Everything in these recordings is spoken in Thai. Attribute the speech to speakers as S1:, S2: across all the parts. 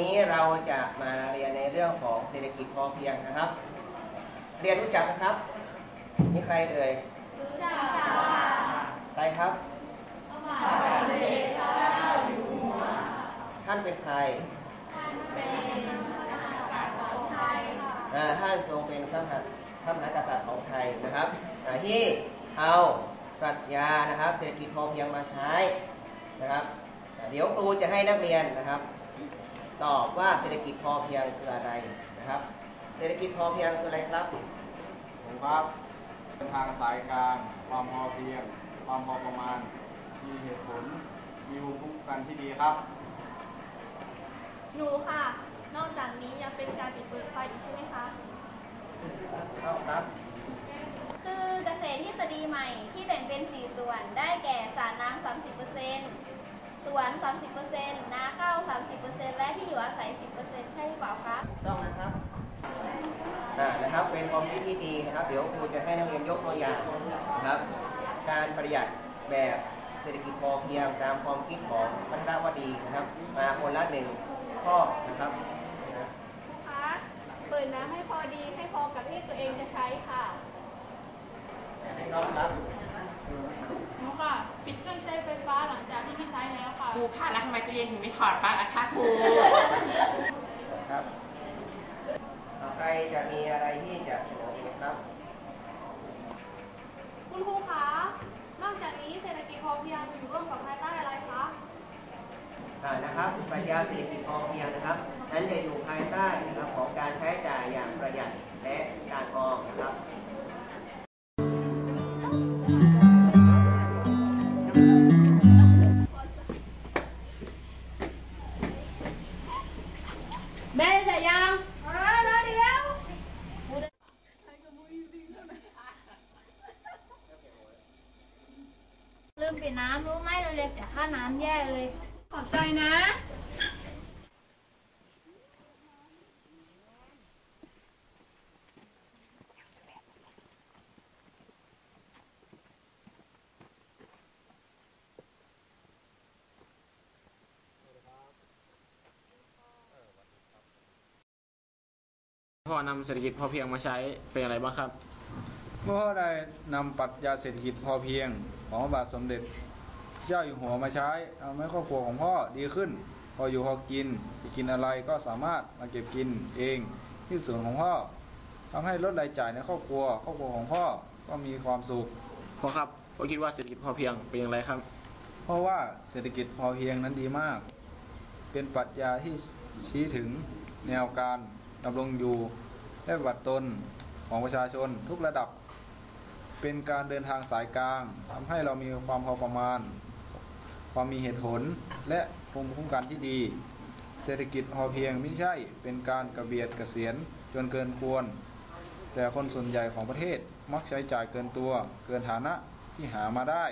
S1: นี้เราจะมาเรียนในเรื่องของเศรษฐกิจพอเพียงนะครับ เรียนรู้จักนะครับนี่ใครเอ่ย
S2: รู้จักค่ะ
S1: ใครครับ
S2: พระบาทสมเด็จพระเจ้าอยู่หัว
S1: ท่านเป็นใคร
S2: ท่านเป็นพระมหากษัตริย์ของไทยค่ะ
S1: อ่าท่านทรงเป็นพระมหาพระมหากษัตริย์ของไทยนะครับอ่าที่เอาปรัชญานะครับ เศรษฐกิจพอเพียงมาใช้นะครับอ่าเดี๋ยวครูจะให้นักเรียนนะครับ ตอบว่าเศรษฐกิจพอเพียงคืออะไรนะครับ เศรษฐกิจพอเพียงคืออะไรครับ
S3: ผมครับทางสายกลางความพอเพียง ความพอประมาณ มีเหตุผล มีภูมิคุ้มกันที่ดีครับ
S2: หนูค่ะ นอกจากนี้ยังเป็นการปิดเปิดไฟอีกใช่ไหมคะ
S1: เข้าครับ
S4: คือเกษตรทฤษฎีใหม่ที่แบ่งเป็น 4 ส่วน ได้แก่สารน้ำ30% สวน 30%นาข้าว 30%และที่อยู่อาศัย 10%ใช่หรือเปล่าคะ
S1: ต้องนะครับอ่านะครับ เป็นความคิดที่ดีนะครับ เดี๋ยวครูจะให้นักเรียนยกตัวอย่างนะครับ การประหยัดแบบเศรษฐกิจพอเพียงตามความคิดของพัฒนวดีนะครับ มาคนละหนึ่งข้อนะครับนะ
S2: คะเปิดน้ำให้พอดีให้พอกับที่ตัวเองจะใช้ค่ะ
S1: ต้องครับ
S2: หนูค่ะ ปิดเครื่องใช้ไฟฟ้าหลังจาก
S5: รูค่ะแล้วทำไมตู้เย็นถึงไม่ถอดปลั๊กล่ะคะครู
S1: ครับอ่าใครจะมีอะไรที่จะเสนออีกไหมครับ
S2: คุณครูคะ นอกจากนี้เศรษฐกิจพอเพียงอยู่ร่วมกับภายใต้อะไรคะ
S1: อ่านะครับปรัชญาเศรษฐกิจพอเพียงนะครับ นั้นจะอยู่ภายใต้นะครับของการใช้จ่ายอย่างประหยัดและการออมนะครับ
S5: แม่จะยังแล้วเดียว
S6: ลืมปิดน้ำรู้ไหมเราเรียนแต่ค่าน้ำแย่เลย
S5: ขอบใจนะ
S3: พ่อนำเศรษฐกิจพอเพียงมาใช้เป็นอะไรบ้างครับ
S7: เมื่อพ่อได้นำปรัชญาเศรษฐกิจพอเพียง ของพระบาทสมเด็จเจ้าอยู่หัวมาใช้ทำให้ครอบครัวของพ่อดีขึ้น พออยู่พอกินจะกินอะไรก็สามารถมาเก็บกินเองที่สวนของพ่อทำให้ลดรายจ่ายในครอบครัว ครอบครัวของพ่อก็มีความสุข
S3: พ่อครับพ่อคิดว่าเศรษฐกิจพอเพียงเป็นอย่างไรครับ
S7: เพราะว่าเศรษฐกิจพอเพียงนั้นดีมาก เป็นปรัชญาที่ชี้ถึงแนวการ ดำรงอยู่และปฏิบัติตนของประชาชนทุกระดับ เป็นการเดินทางสายกลางทำให้เรามีความพอประมาณ ความมีเหตุผลและภูมิคุ้มกันที่ดี เศรษฐกิจพอเพียงไม่ใช่เป็นการกระเบียดกระเสียนจนเกินควร แต่คนส่วนใหญ่ของประเทศมักใช้จ่ายเกินตัว เกินฐานะที่หามาได้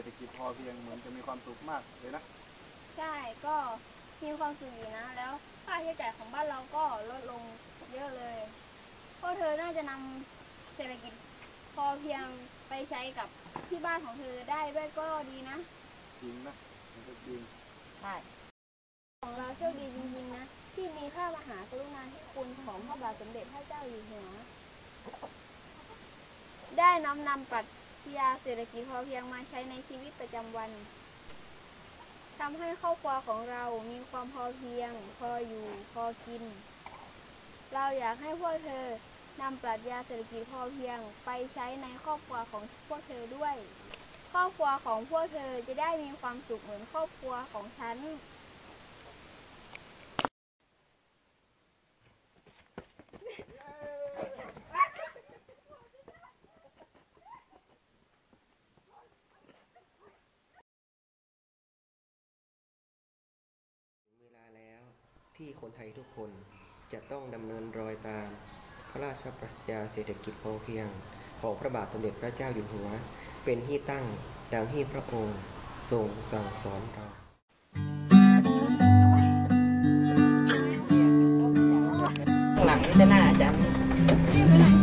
S7: รษฐกิจพอเพียงเหมือนจะมีความสุขมากเลยนะ
S4: ใช่ก็มีความสุขอยู่นะ แล้วค่าใช้จ่ายของบ้านเราก็ลดลงเยอะเลยพวกเธอน่าจะนำเศรษฐกิจพอเพียงไปใช้กับที่บ้านของเธอได้ด้วยก็ดีนะ
S7: จริงนะมันก็จริง
S5: ใช่
S4: ของเราโชคดีจริงๆนะ ที่มีพระมหากรุณาธิคุณของพระบาทสมเด็จพระเจ้าอยู่หัว ได้น้อมนำปรัช ญาเศรษฐกิจพอเพียงมาใช้ในชีวิตประจำวันทำให้ครอบครัวของเรามีความพอเพียง พออยู่ พอกิน เราอยากให้พวกเธอนำปรัชญาเศรษฐกิจพอเพียงไปใช้ในครอบครัวของพวกเธอด้วย ครอบครัวของพวกเธอจะได้มีความสุขเหมือนครอบครัวของฉัน
S1: ถึงเวลาแล้วที่ คนไทยทุกคนจะต้องดำเนินรอยตาม พระราชปรัชญาเศรษฐกิจพอเพียง ของพระบาทสมเด็จพระเจ้าอยู่หัว เป็นที่ตั้งดังที่พระองค์
S8: ทรงสั่งสอนเรา
S9: หลังจะหน้าจารย์